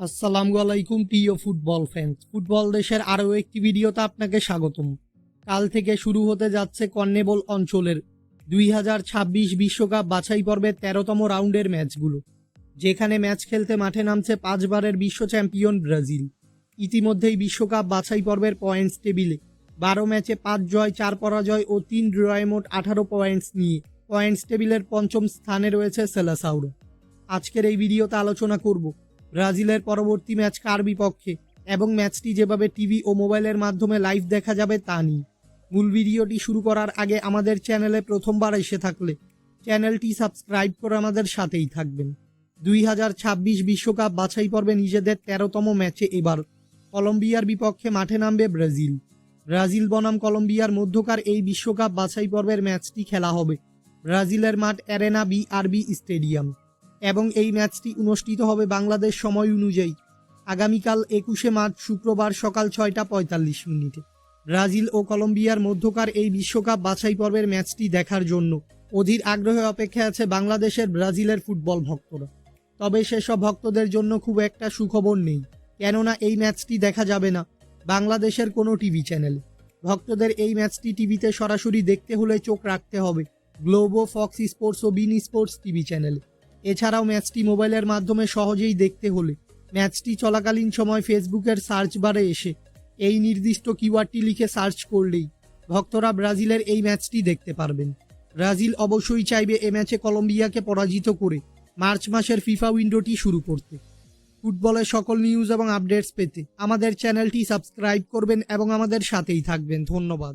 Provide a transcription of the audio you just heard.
আসসালামু আলাইকুম, প্রিয় ফুটবল ফ্যান্স ফুটবল দেশের আরও একটি ভিডিওতে আপনাকে স্বাগতম। কাল থেকে শুরু হতে যাচ্ছে কর্নেবল অঞ্চলের দুই হাজার ছাব্বিশ বিশ্বকাপ বাছাই পর্বের তেরোতম রাউন্ডের ম্যাচগুলো, যেখানে ম্যাচ খেলতে মাঠে নামছে পাঁচবারের বিশ্ব চ্যাম্পিয়ন ব্রাজিল। ইতিমধ্যেই বিশ্বকাপ বাছাই পর্বের পয়েন্টস টেবিলে বারো ম্যাচে পাঁচ জয়, চার পরাজয় ও তিন ড্রয়ে মোট আঠারো পয়েন্টস নিয়ে পয়েন্টস টেবিলের পঞ্চম স্থানে রয়েছে সেলাসাউরো। আজকের এই ভিডিওতে আলোচনা করব ব্রাজিলের পরবর্তী ম্যাচ কার বিপক্ষে? এবং ম্যাচটি যেভাবে টিভি ও মোবাইলের মাধ্যমে লাইভ দেখা যাবে তা নিয়ে। মূল ভিডিওটি শুরু করার আগে আমাদের চ্যানেলে প্রথমবার এসে থাকলে চ্যানেলটি সাবস্ক্রাইব করে আমাদের সাথেই থাকবেন। দুই হাজার ছাব্বিশ বিশ্বকাপ বাছাই পর্বে নিজেদের তেরোতম ম্যাচে এবার কলম্বিয়ার বিপক্ষে মাঠে নামবে ব্রাজিল। ব্রাজিল বনাম কলম্বিয়ার মধ্যকার এই বিশ্বকাপ বাছাই পর্বের ম্যাচটি খেলা হবে ব্রাজিলের মাঠ অ্যারেনা বি আরবি স্টেডিয়াম। এবং এই ম্যাচটি অনুষ্ঠিত হবে বাংলাদেশ সময় অনুযায়ী। আগামীকাল একুশে মার্চ শুক্রবার সকাল ছয়টা পঁয়তাল্লিশ মিনিটে। ব্রাজিল ও কলম্বিয়ার মধ্যকার এই বিশ্বকাপ বাছাই পর্বের ম্যাচটি দেখার জন্য অধীর আগ্রহে অপেক্ষা আছে বাংলাদেশের ব্রাজিলের ফুটবল ভক্তরা। তবে সেসব ভক্তদের জন্য খুব একটা সুখবর নেই, কেননা এই ম্যাচটি দেখা যাবে না বাংলাদেশের কোনো টিভি চ্যানেলে। ভক্তদের এই ম্যাচটি টিভিতে সরাসরি দেখতে হলে চোখ রাখতে হবে, গ্লোবো, ফক্স স্পোর্টস ও বিন স্পোর্টস টিভি চ্যানেলে। এছাড়াও ম্যাচটি মোবাইলের মাধ্যমে সহজেই দেখতে হলে। ম্যাচটি চলাকালীন সময় ফেসবুকের সার্চ বারে এসে এই নির্দিষ্ট কিওয়ার্ডটি লিখে সার্চ করলেই ভক্তরা ব্রাজিলের এই ম্যাচটি দেখতে পারবেন। ব্রাজিল অবশ্যই চাইবে এ ম্যাচে কলম্বিয়াকে পরাজিত করে মার্চ মাসের ফিফা উইন্ডোটি শুরু করতে। ফুটবলের সকল নিউজ এবং আপডেটস পেতে আমাদের চ্যানেলটি সাবস্ক্রাইব করবেন এবং আমাদের সাথেই থাকবেন। ধন্যবাদ।